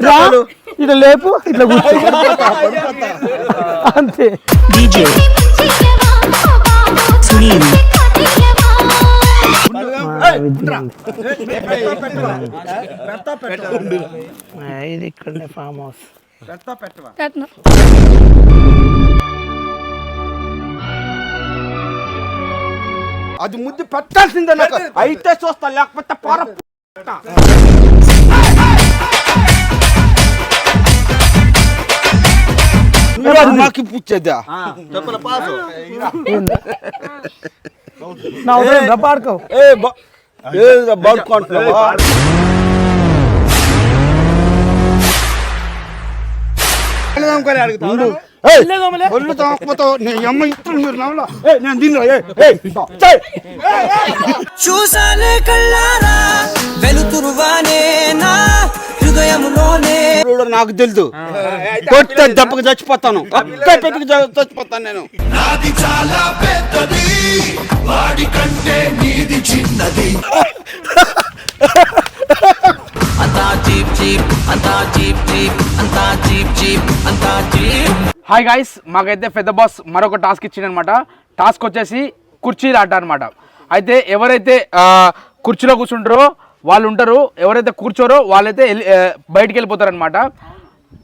రా ఇట్లా లేపు ఇట్లా కూర్చో. అంతే. Sunil ఇది ఇక్కడనే ఫామ్ హౌస్ పెట్టను అది ముద్దు పెట్టాల్సిందే నాకు. అయితే చూస్తా లేకపోతే పోర నాకు ఇప్పించేదా నా ఉదయం రా పాడుకో. ఏ బా- ఏ బాడుకుంటున్నావా ఉండు. ఏయ్, ఒళ్ళు తోకపోతావు. నీ అమ్మ ఇస్తుంది మీరు నవ్వులా. ఏయ్, నేను దీనిలో, ఏయ్, ఏయ్, చెయ్. చూసానే కళ్ళారా? వెలుతురువానే నా హృదయములోనే. ఇప్పుడు నాకు తెలుసు. కొట్టే దెబ్బకి చచ్చిపోతాను. ఒక్క పెట్టుకు చచ్చిపోతాను నేను. అంతా చీప్ చీప్ అంతా చీప్ చీప్ అంతా చీప్ చీప్ అంతా చీప్. హాయ్ గైస్ మాకైతే పెద్ద బాస్ మరొక టాస్క్ ఇచ్చిండనమాట. టాస్క్ వచ్చేసి కుర్చీలు ఆట అనమాట అయితే ఎవరైతే కుర్చీలో కూర్చుంటారో వాళ్ళు ఉంటారు ఎవరైతే కూర్చోరో వాళ్ళైతే బయటికి వెళ్ళిపోతారు అనమాట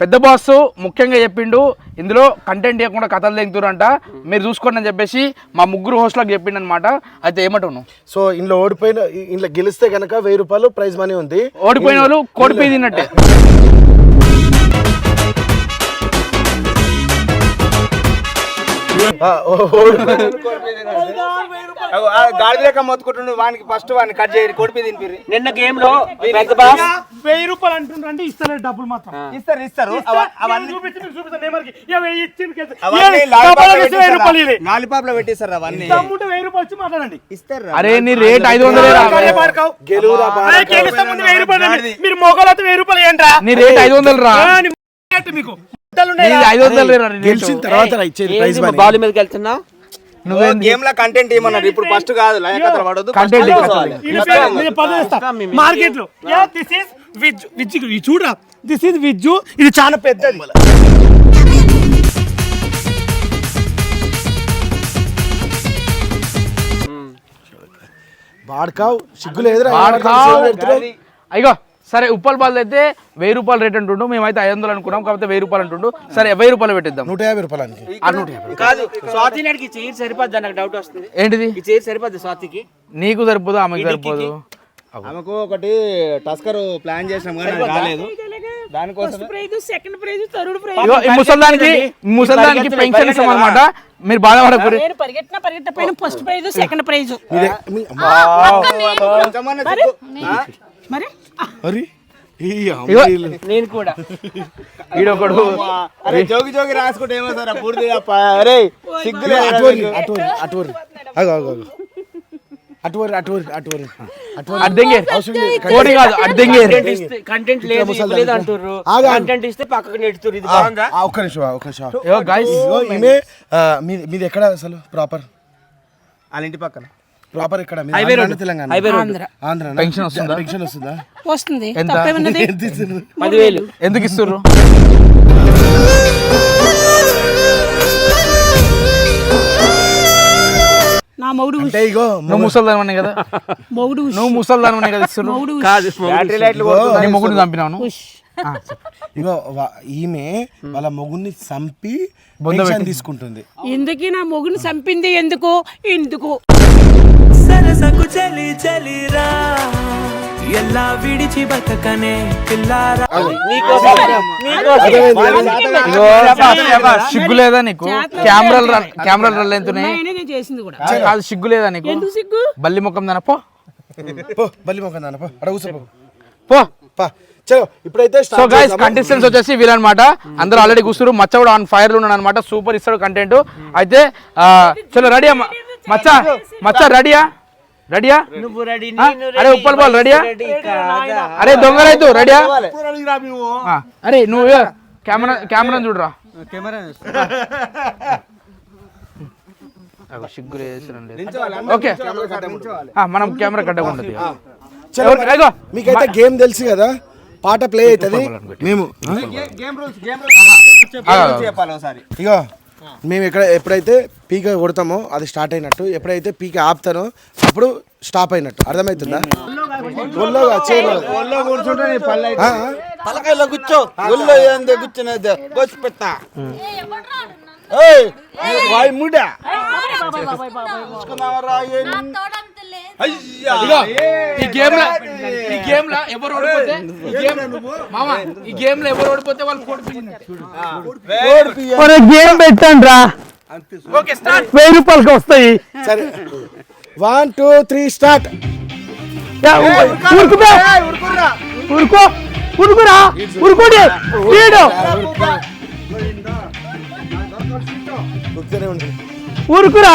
పెద్ద బాస్ ముఖ్యంగా చెప్పిండు ఇందులో కంటెంట్ ఇవ్వకుండా కథలు తెగుతారంట మీరు చూసుకోండి అని చెప్పేసి మా ముగ్గురు హోస్ట్లకు చెప్పిండు అనమాట అయితే ఏమంటావు నువ్వు? సో ఇంట్లో ఓడిపోయిన ఇంట్లో గెలిస్తే గనక వెయ్యి రూపాయలు ప్రైజ్ మనీ ఉంది. ఓడిపోయిన వాళ్ళు కోడిపోయి తిన్నట్టే. ఆ, ఓ- ఓడిపోయిన గాడి లేక మొత్తుకుంటుండు వానికి ఫస్ట్ వాడిని కట్ చేయి కొడిపి తినిపిరి నిన్న గేమ్లో పెద్ద బాస్ వెయ్యి రూపాయలు అంటుండ్రంటే ఇస్తలేదు డబ్బులు మాత్రం. ఇస్తారు ఇస్తారు. అవ- అవన్నీ చూపించి వెయ్యి ఇచ్చింది లాలిపాప్లో పెట్టేశారు అవన్నీ? వెయ్యి రూపాయలు ఇచ్చి మాట్లాడండి. ఇస్తారు అరే నీ రేట్ ఐదు వందలే ముందు. మీరు మొగలతో వెయ్యి రూపాయలు ఏంట్రా? నీ రేట్ ఐదు వందలు రా ఆ, నీ రేటు మీకు. ఐదు వందలు. గెలిచిన తర్వాత రా ఇచ్చేది ప్రైజ్ వెళ్తున్నా గేమ్లో కంటెంట్ ఏమన్నారు? ఇప్పుడు ఫస్ట్ కాదు లయకత్ర పడదు Content ఇవ్వాలి. మార్కెట్లో దిస్ ఇస్ విజ్ విజ్ ఇది చూడరా. దిస్ ఇస్ విజ్జు ఇది చాలా పెద్దది. బాడ్కావ్ సిగ్గు లేదురా. వాడుకావ్. ఏం పెడుతున్నావు? అయ్యో. సరే ఉప్పల్ బాల్ అయితే వెయ్యి రూపాయలు రేట్ అంటుండు మేమైతే ఐదు వందలు అనుకున్నాం కాకపోతే వెయ్యి రూపాయలు అంటుండు. సరే వెయ్యి రూపాయలు పెట్టిద్దాం. నూట యాభై రూపాయలకి ఆ నూట యాభై. కాదు స్వాతి నాడికి చైర్ సరిపోద్ది? నాకు డౌట్ వస్తుంది. ఏంటిది? ఈ చైర్ సరిపోద్ది స్వాతికి? నీకు సరిపోదు? ఆమెకు సరిపోదు. ఆమెకు ఒకటి టస్కర్ ప్లాన్ చేసినాం కానీ రాలేదు. ముసల్దానికి ముసల్దానికి పెన్షన్ ఇస్తాం అనమాట మీరు బాధపడకూరి నేను పరిగెట్టిన పరిగెట్టపోయిన ఫస్ట్ ప్రైజ్ సెకండ్ ప్రైజ్? మరి? అరే నేను కూడా. ఈడొకడు అరే జోగి జోగి రాసుకుంటే ఏమో సార్ పూర్తి అరే సిగ్గు లేదు రా అటువరి. అటువరి అటువరి అగో అగో అగో. అటువరి అటువరి అటువరి. కోడి కాదు అడ్డంగే కంటెంట్ లేదు లేదు అంటారు ఆగు, ఆగు. కంటెంట్ ఇస్తే పక్కకు నెట్టుతారు ఇది బాగుందా? ఆ, ఒక్క నిమిషం ఆ, ఒక్క నిమిషం. ఆ, మీది మీది ఎక్కడ అసలు ప్రాపర్ వాళ్ళ ఇంటి పక్కన. ప్రాపర్ ఎక్కడ మీది highway ఆంధ్రానా, road. Telangana. Highway road. Andhra. Andhra pension వస్తుందా? పెన్షన్ వస్తుందా? వస్తుంది. ఎంత? పదివేలు. ఎందుకు ఇస్తుర్రు? నా మొగుడు అంటే ఇగో నువ్వు ముసల్దానమనే కదా? మొగుడు నువ్వు ముసల్దానమనే కదా ఇస్తుర్రు? మొగుడు బ్యాటరీ లైట్లు నీ మొగుడిని చంపినాను. ఇగో వా- ఈమె వాళ్ళ మొగుడిని చంపి పెన్షన్ తీసుకుంటుంది. ఎందుకు నా మొగుడిని చంపింది? ఎందుకు? ఎందుకు? సరసకు చలి చలిరా ఎలా విడిచి బతకనే పిల్లారా? సిగ్గు లేదా నీకు? కెమెరాలు కెమెరాలు కూడా. కాదు సిగ్గు లేదా నీకు? సిగ్గు? బల్లి ముఖం దాన పో. పో బల్లి మొక్క నాన్న పో. అడ కూర్చో పో. పో. పా. చలో ఇప్పుడైతే సో గైస్. కంటెస్టెంట్స్ వచ్చేసి వీళ్ళనమాట. అందరూ ఆల్రెడీ కూర్చున్నారు. మచ్చ కూడా ఆన్ ఫైర్లో ఉన్నాడు అనమాట సూపర్ ఇస్తాడు కంటెంట్ అయితే చలో రెడీయా మచ్చ మచ్చ రెడీయా రెడీయా? నువ్వు రెడీ? అరే ఉప్పల్ బాల్ రెడీయా? అరే దొంగ రైతు రెడీయా? అరే నువ్వు కెమెరా కెమెరా చూడరా అగో, సిగ్గులు వేసిరండి. ఓకే. ఆ, మనం కెమెరా కట్టకుండా మీకైతే గేమ్ తెలుసు కదా పాట ప్లే అవుతుంది. మేము ఆ? గేమ్ రూల్స్ గేమ్ రూల్స్ చెప్పాలి ఒకసారి. ఇగో. మేము ఎక్కడ ఎప్పుడైతే పీక కొడతామో అది స్టార్ట్ అయినట్టు ఎప్పుడైతే పీక ఆపుతానో అప్పుడు స్టాప్ అయినట్టు. అర్థమవుతుందా. ఒళ్ళో. తలకాయలో కూర్చో. ఒళ్ళో ఏందో కూర్చునేది బొచ్చు పెట్టా. వాయి ముడా? ఈ గేమ్లో ఈ గేమ్లో ఎవరు ఓడిపోతే ఈ గేమ్ మామ ఈ గేమ్లో ఎవరు ఓడిపోతే వాళ్ళు గేమ్ పెట్టండి రా. వెయ్యి రూపాయలకి వస్తాయి. సరే. One two three start. ఉరుకో ఉరుకురా ఉరుకోడి వీడు ఉరుకురా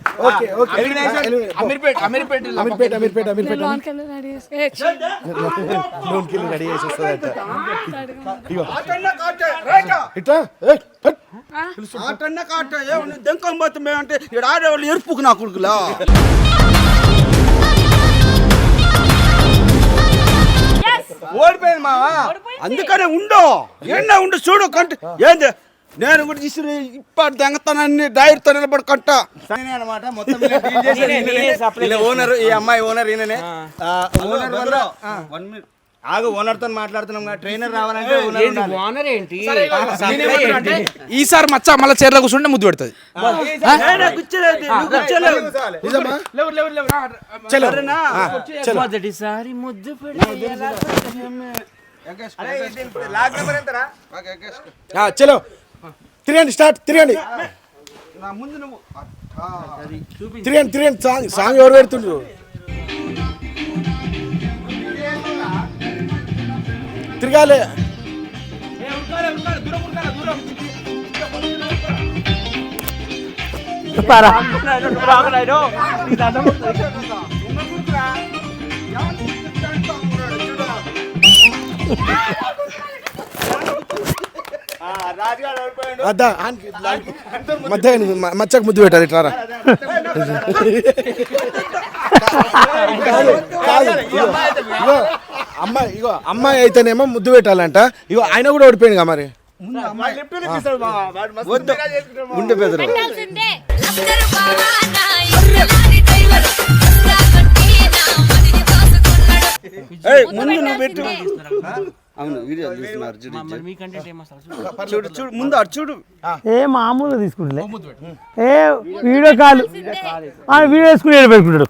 ఓకే ఓకే అమీర్పేట్ అమీర్పేట్ అమీర్పేట అమీర్పేట అమీర్పేట లోన్ కిల్లు రెడీ చేసి వస్తుందట ఇగో ఆటన్నా కాటే, రైటా. ఇట్లా ఏయ్, హట్. ఆటన్నా కాటే, ఏ నువ్వు దెంకొని పోతే మేమంటే ఇక్కడ ఆడేవాళ్ళు ఎరుపుకు నా కొడుకులా ఓడిపోయింది మావా అందుకనే ఉండు ఏందా ఉండు చూడు కంట ఏంది నేను కూడా తీసుకుని ఇప్పటి దెంగతనాన్ని డైర్తో నిలబడుకుంట. అనమాట మొత్తం ఓనర్ ఈ అమ్మాయి ఓనర్ ఈయననే. ఓనర్ వల్ల వన్ మినిట్ ఆగు ఓనర్తో మాట్లాడుతున్నాం ట్రైనర్ రావాలంటే ఓనర్ ఉండాలి. ఈసారి మచ్చ మళ్ళీ చీరలో కూర్చుంటే ముద్దు పెడుతుంది? మొదటిసారి ముద్దు చలో. తిరగండి స్టార్ట్ తిరగండి. నా ముందు నువ్వు. తిరగండి తిరగండి సాంగ్ సాంగ్ ఎవరు పెడుతుండ్రు? తిరగాలి. పారా అద్దా. మధ్య మచ్చకు ముద్దు పెట్టాలి ఇట్లా రా. కాదు, కాదు. ఇగో, ఇగో, అమ్మాయి ఇగో అమ్మాయి అయితేనేమో ముద్దు పెట్టాలంట ఇగో ఆయన కూడా ఓడిపోయింది మరి బెదరు ఏయ్, ముందు నువ్వు పెట్టు అవును వీడియో చూడు. చూడు చూడు ముందు అటు చూడు. ఏ మామూలుగా తీసుకుంటలే. ఏ వీడియో కాల్ ఆ, వీడియో వేసుకుని పెట్టుకుంటాడు.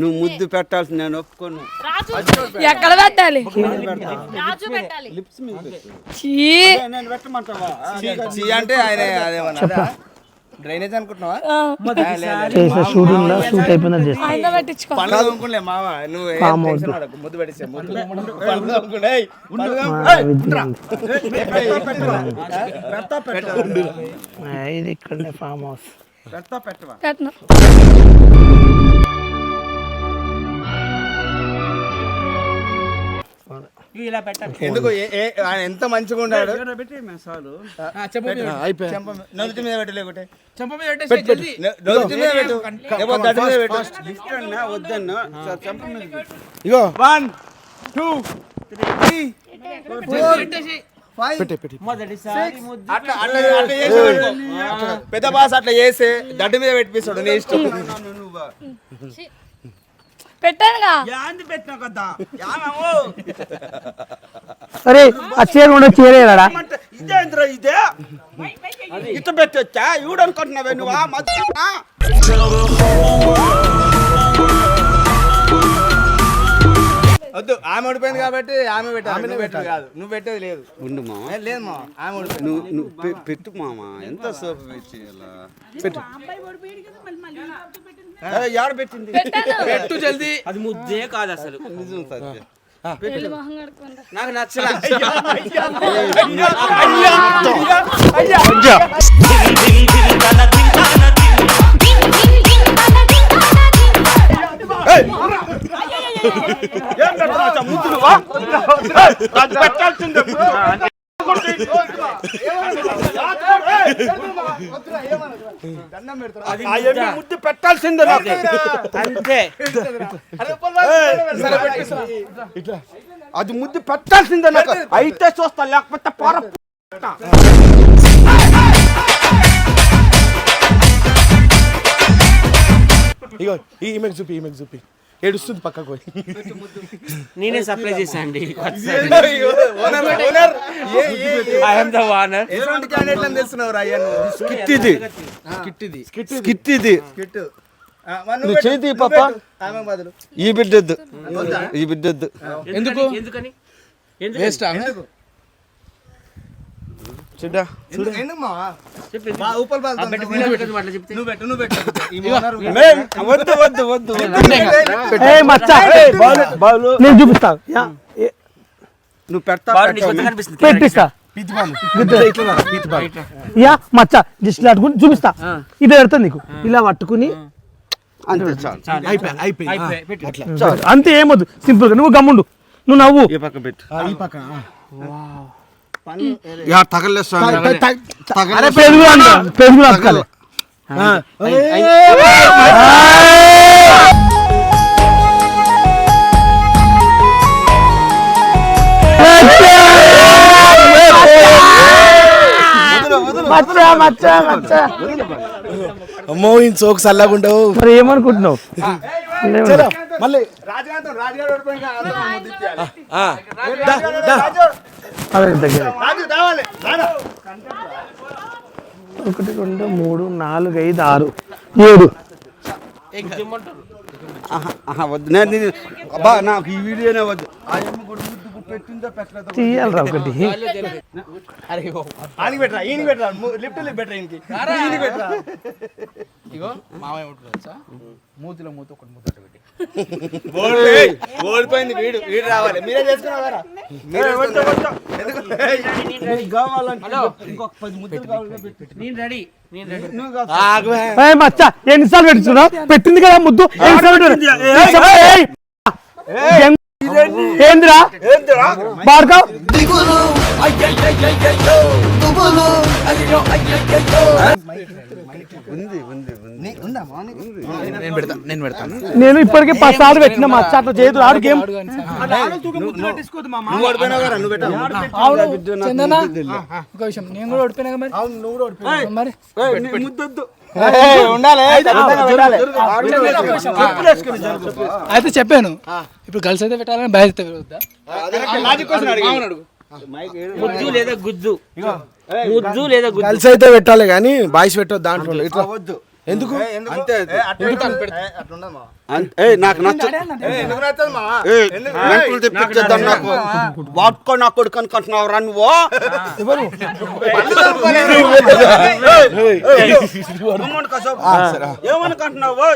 నువ్వు ముద్దు పెట్టాల్సి నేను ఒప్పుకోను. ఎక్కడ పెట్టాలి? రాజు చీ. అంటే ఆయన అదేమన్నా. డ్రైనేజ్ అనుకుంటున్నావా? చేసిన షూటింగ్లో షూట్ చేస్తా. అనుకులే మావా నువ్వు ఏం పాము టెన్షన్ పడకు, ముద్దు పెట్టేసే ఏయ్, పెట్టవా ఆ, ఇది ఇక్కడనే ఫామ్ హౌస్. ఎందుకు? ఏ- ఏ- ఆయన ఎంత మంచిగా ఉన్నాడు? ఆ, చెప్పు మీద పెట్టు. అయిపోయా. చెంప మీద- నలుగురి మీద పెట్టలేకుంటే చెంప మీద పెట్టేసి జల్దీ. నలుగురి మీద పెట్టు. ఏమో దడ్డి మీద పెట్టు. లిఫ్ట్ అన్నా వద్దన్నా. సార్ చెంప మీద పెట్టు. ఇగో వన్ టూ త్రీ పెట్టేసి. ఫైవ్ పెట్టే పెట్టి. అట్లా అట్లా అట్లా చేసి పెట్టుకో. పెద్ద బాస్ అట్లా చేసి దడ్డు మీద పెట్టిస్తాడు నీ ఇష్టం. పెట్టానుగా. యాంది పెట్టినా కదా. యామో. అరే ఆ చీర కూడా చీరేరా అంటే ఇదేంద్ర ఇదే? ఇట్ట పెట్టొచ్చా? ఇవిడు అనుకుంటున్నావే నువ్వా మధ్యనా? వద్దు ఆమె ఓడిపోయింది కాబట్టి ఆమె పెట్టాలి ఆమె పెట్టాలి. కాదు. నువ్వు పెట్టేది లేదు. ఉండు మా లేదు మా ఆమె ఓడిపోయింది. నువ్వు నువ్వు పెట్టు మామ. ఎంత సోపు పెట్టి. పెట్టు ఎవరు పెట్టింది పెట్టు జల్దీ నిజం సత్యం వెళ్ళి మొహం కడుక్కోండి. నాకు ముద్దు పెట్టాల్సిందే. అంతే. అది ముద్దు పెట్టాల్సిందే నాకు. అయితే చూస్తా లేకపోతే పొర. ఇగో ఈ ఈమెకు చూపి ఈమెకు చూపి. ఏడుస్తుంది పక్కకు పోయి. నేనే సప్లై చేశా అండి. ఐఎమ్ ద వానర్ ఎటువంటి క్యాండిడేట్ తెస్తున్నావు అయ్యా స్కిట్ ఇది స్కిట్ ఇది నువ్వు చేతి పాప. ఈ బిడ్డొద్దు. ఈ బిడ్డొద్దు. ఎందుకు? ఎందుకని? చూడా మేం వద్దు వద్దు వద్దు. ఏ మచ్చా బాలు నేను చూపిస్తా. నువ్వు పెడతా కనిపిస్తుంది. పెట్టిస్తా యా మచ్చా జస్ట్ ఇలా అట్టుకుని చూపిస్తా. ఇది పెడతా నీకు. ఇలా పట్టుకుని. అంతే ఏమొద్దు సింపుల్గా నువ్వు గమ్ముండు. నువ్వు నవ్వు. ఈ పక్క పెట్టు. ఈ యా తగలేస్తా పెరుగు మచ్చా అమ్మో ఈ చల్లగుండవు మరి ఏమనుకుంటున్నావు మళ్ళీ అదే దగ్గర. ఒకటి రెండు మూడు నాలుగు ఐదు ఆరు. ఏడు. వద్దు. అబ్బా నాకు ఈ వీడియోనే వద్దు. ఆ అమ్మ కూడా ముద్దు పెట్టిందో పెట్టలేదో తీయాలరా ఒకటి ఓడిపోయింది వీడు వీడు రావాలి. మీరే చేసుకున్నారా మచ్చా ఎన్నిసార్లు పెట్టుకున్నావు పెట్టింది కదా ముద్దు ఏందిరా? బార్కా నేను పెడతా నేను పెడతాను నేను ఇప్పటికే పది సార్లు పెట్టిన మచ్చ అట్లా చేయదు ఆడు గేమ్. చందనా ఒక విషయం నేను కూడా ఓడిపోయినా మరి? అయితే చెప్పాను. ఇప్పుడు గర్ల్స్ అయితే పెట్టాలని బాయ్స్ ముద్దు లేదా గుద్దు ముద్దు లేదా గుద్దు కలిసి అయితే పెట్టాలి కానీ బాయ్స్ పెట్టొద్దు దాంట్లో ఇట్లా వద్దు ఎందుకు అంతే అంతే ఏయ్, నాకు నచ్చ ఏయ్, మెంటలు తెప్పించేద్దాం నాకు వాడుకో నా కొడుకు అనుకుంటున్నావు రా నువ్వు ఏమనుకుంటున్నావు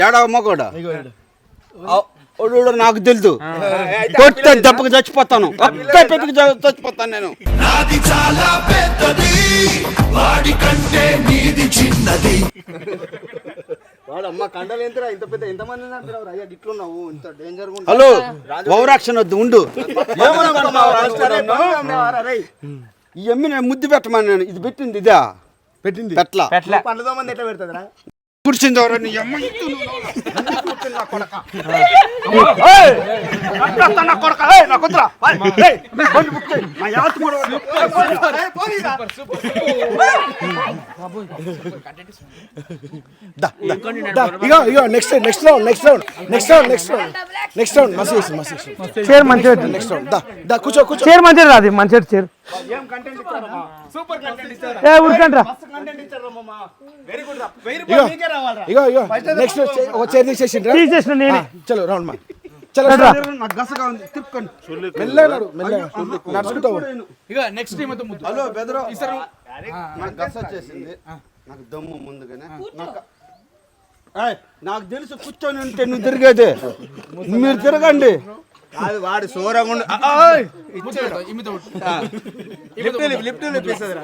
ఏడవ మగోడా ఓడు నాకు తెలుసు కొట్టే దెబ్బకి చచ్చిపోతాను. ఒక్క పెట్టుకు చచ్చిపోతాను నేను. నాది చాలా పెద్దది వాడి కంటే నీది చిన్నది. హలో ఓవరాక్షన్ వద్దు ఉండు. ఏమనుకుంటున్నావు రా నన్ను? ఈ ఎమ్మి నేను ముద్దు పెట్టమని నేను ఇది పెట్టింది ఇదా? పెట్టింది. పెట్ల నీ అమ్మ ఇత్తు నా next next round next round next round next round next round మస్తు చేసి మస్తు చేసి చైర్ మంచిగా పెట్టు. నెక్స్ట్ రౌండ్ దా దా కూర్చో కూర్చో చైర్ మంచిగా రాదు మంచిగా చైర్ ఏ ఉరకండ్రా ఇగో ఇగో ఇగో నెక్స్ట్ ఒక చైర్ తీసేసిండ్రా? తీసేసిన నేనే. చలో రౌండ్ మా. చలో రా. నాకు గసగా ఉంది. తిప్పుకోండి మెల్లగా నడు మెల్లగా నడుచుకుంటావు ఇక నెక్స్ట్ టైం అయితే ముద్దు. హలో బెదరు. నాకు గస వచ్చేసింది. నాకు దమ్ము ముందుగానే. నాకు ఏయ్, నాకు తెలుసు కూర్చొని ఉంటే నువ్వు తిరిగేది. మీరు తిరగండి. అది వాడు సోరంగా ఉండు. ఆ, ఆ, ఓయ్. ఆ. లిఫ్ట్ లిఫ్ట్ లిఫ్ట్ లిప్పిస్తుందిరా,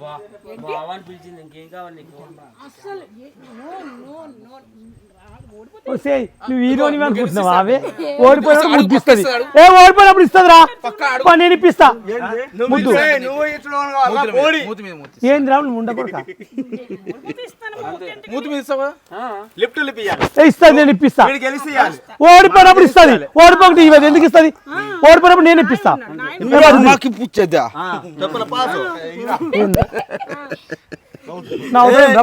రేయ్. బావని పిలిచింది ఇంకేం కావాలి నీకు? ఒసేయ్, నువ్వు హీరోని అనుకుంటున్నావా అవే? ఓడిపోయినప్పుడు ముద్దు ఇస్తుంది. ఏ ఓడిపోయినప్పుడు ఇస్తుందిరా? పా, నేను ఇప్పిస్తా. నువ్వు ముద్దు. ఏంది రా ఉండకొడక ఏ నేను ఇప్పిస్తా. ఓడిపోయినప్పుడు ఇస్తుంది. ఓడిపోకుండా ఇవ్వదు. ఎందుకు ఇస్తుంది? ఓడిపోయినప్పుడు నేను ఇప్పిస్తా. మాకు ఇప్పిచ్చేద్దా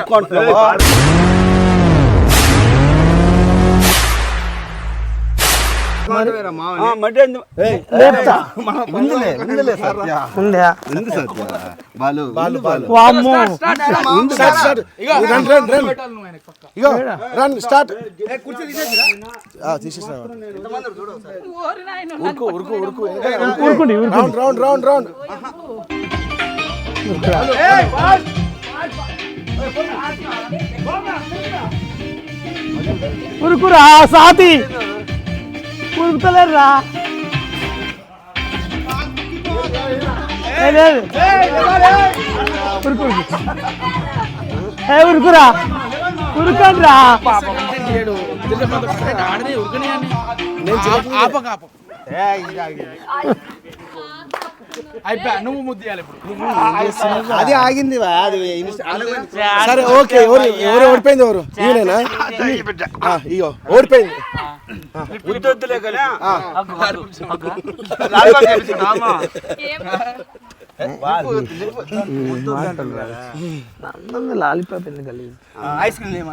చెప్పుల పాసు నా start start run run run ఇగో. Run start. తీసేసిన ఉరుకు ఉరుకు ఉరుకు రౌండ్ రౌండ్ రౌండ్ రౌండ్. ఉరుకురా సాతి. ఉరుకుతలేరురా. ఉరుకు. ఏ ఉరుకురా. ఉరుకండి రా అయిపోయా? నువ్వు ముద్దు ఇవ్వాలి ఇప్పుడు. అది ఆగింది అది సరే ఓకే ఎవరు ఎవరు ఓడిపోయింది ఎవరు? ఈయనేనా? ఆ, ఇగో ఓడిపోయింది. ఉద్దొద్దులే కదా. ఐస్ క్రీమ్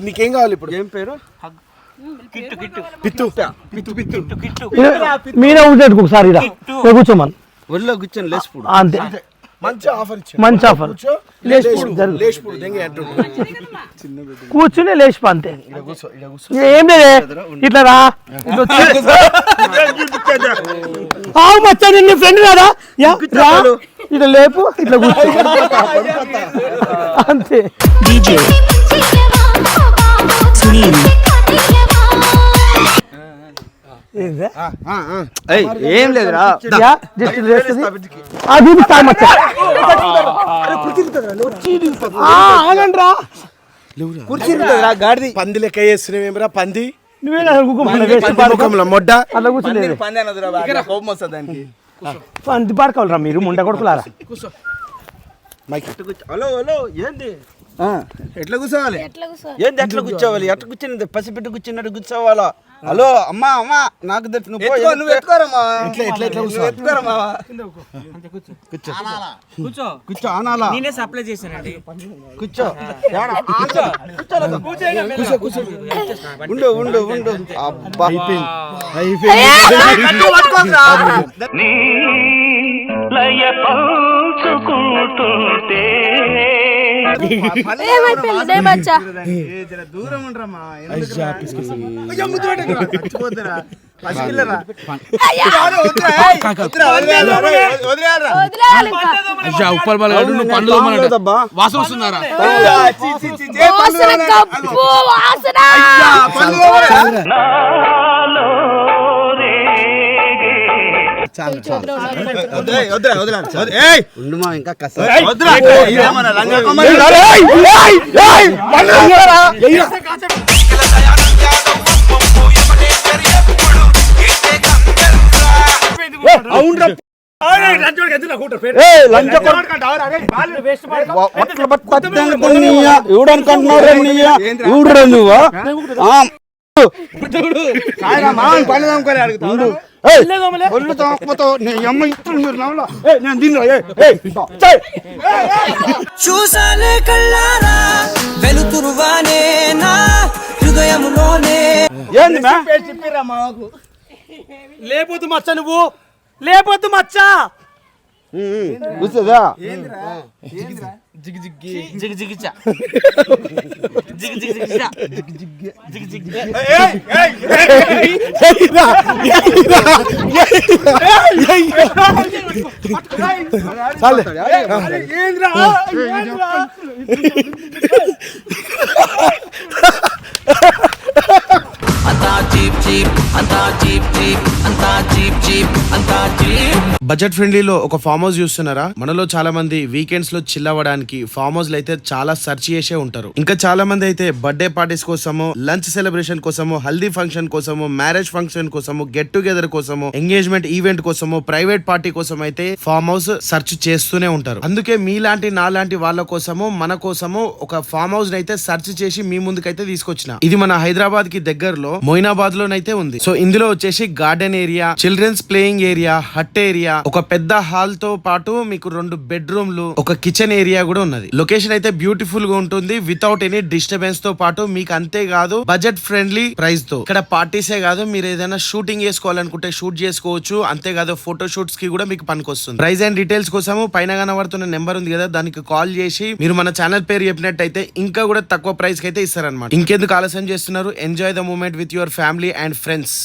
నీకేం కావాలి ఇప్పుడు? ఏం పేరు? పిత్తు పిత్తు పిత్తు కిట్టు మీరే ఉండేది ఒకసారి ఇరా ఏ కూర్చోమని ఒళ్ళో కూర్చొని లేచిపోడు అంతే. మంచి ఆఫర్ ఇచ్చా మంచి ఆఫర్. కూర్చుని లేచిపో అంతే. ఏం లేదే? ఇట్లా రా. ఆవు మచ్చా నిన్ను ఫ్రెండ్ రాదా? యా, రా. ఇట్లా లేపు ఇట్లా కూర్చో. అంతే. ఏం లేదురా. కుర్చీ గాడిది. పంది లెక్క పంది? పంది మొడ్డ? పాడుకోవాలరా మీరు ముండ కొడుకులారా? మైక్. హలో హలో ఏంది? ఎట్లా కూర్చోవాలి? ఎట్లా కూర్చో ఏంది ఎట్లా కూర్చోవాలి? ఎట్లా కూర్చుని పసిపెట్టి కూర్చున్నట్టు కూర్చోవాలా? హలో అమ్మా అమ్మా నాకు తెలుసు నువ్వు నువ్వు ఎత్తుకోరమ్మా ఇట్లా ఇట్లా ఇట్లా కూర్చో. ఎత్తుకోరమ్మా కూర్చో. కూర్చో అనాలా నేనే సప్లై చేశానండి. కూర్చో? కూర్చో. కూర్చో. ఉండు ఉండు ఉండు. అబ్బా. బచ్చా దూరం ఉండరమ్మా. ఉప్పల్ బాల్ నువ్వు పండ్లు. వాసన వస్తున్నారా చి, చి, చి, చి, ఏ పనులు వాసన నీయ. ఎవడనుకుంటున్నావురా నీయ? ఎవడురా నువ్వు? ఒళ్ళు అమ్మ మీరు నవ్వులా. ఏయ్, నేను. చూసాలే కళ్ళారా? వెలుతురువానే నా హృదయములోనే. ఏంది? లేపోతు మచ్చ నువ్వు. లేపోతు మచ్చ. కూర్చోదా జిగ్ జిగ్గి జిగ్ జిగ్ జిగ్ జిగ్ జిగ్ చాలే అంతా చీప్ చీప్ అంతా చీప్ బడ్జెట్ ఫ్రెండ్లీలో ఒక ఫామ్ హౌస్ చూస్తున్నారా? మనలో చాలా మంది వీకెండ్స్లో చిల్ అవ్వడానికి ఫామ్ హౌస్ అయితే చాలా సెర్చ్ చేసే ఉంటారు. ఇంకా చాలా మంది అయితే బర్త్డే పార్టీస్ కోసము లంచ్ సెలబ్రేషన్ కోసము హల్దీ ఫంక్షన్ కోసము మ్యారేజ్ ఫంక్షన్ కోసము గెట్ టుగెదర్ కోసము ఎంగేజ్మెంట్ ఈవెంట్ కోసము ప్రైవేట్ పార్టీ కోసం అయితే ఫామ్ హౌస్ సెర్చ్ చేస్తూనే ఉంటారు. అందుకే మీలాంటి నాలాంటి వాళ్ళ కోసము మన కోసము ఒక ఫామ్ హౌస్ అయితే సెర్చ్ చేసి మీ ముందుకైతే తీసుకొచ్చిన. ఇది మన హైదరాబాద్కి దగ్గరలో మొయినాబాద్ అయితే ఉంది. సో ఇందులో వచ్చేసి garden area children's playing area hut area ఒక పెద్ద హాల్తో పాటు మీకు రెండు బెడ్రూమ్లు ఒక కిచెన్ ఏరియా కూడా ఉన్నది. లొకేషన్ అయితే బ్యూటిఫుల్గా ఉంటుంది వితౌట్ ఎనీ డిస్టర్బెన్స్తో పాటు మీకు అంతే కాదు బడ్జెట్ ఫ్రెండ్లీ ప్రైస్తో. ఇక్కడ పార్టీసే కాదు మీరు ఏదైనా షూటింగ్ చేసుకోవాలనుకుంటే షూట్ చేసుకోవచ్చు అంతేకాదు ఫోటో షూట్స్కి కూడా మీకు పనికొస్తుంది. ప్రైస్ అండ్ డీటెయిల్స్ కోసము పైన కనబడుతున్న నెంబర్ ఉంది కదా దానికి కాల్ చేసి మీరు మన ఛానల్ పేరు చెప్పినట్టయితే ఇంకా కూడా తక్కువ ప్రైస్కి అయితే ఇస్తారనమాట ఇంకెందుకు ఆలస్యం చేస్తున్నారు? Enjoy the moment with your family and and friends.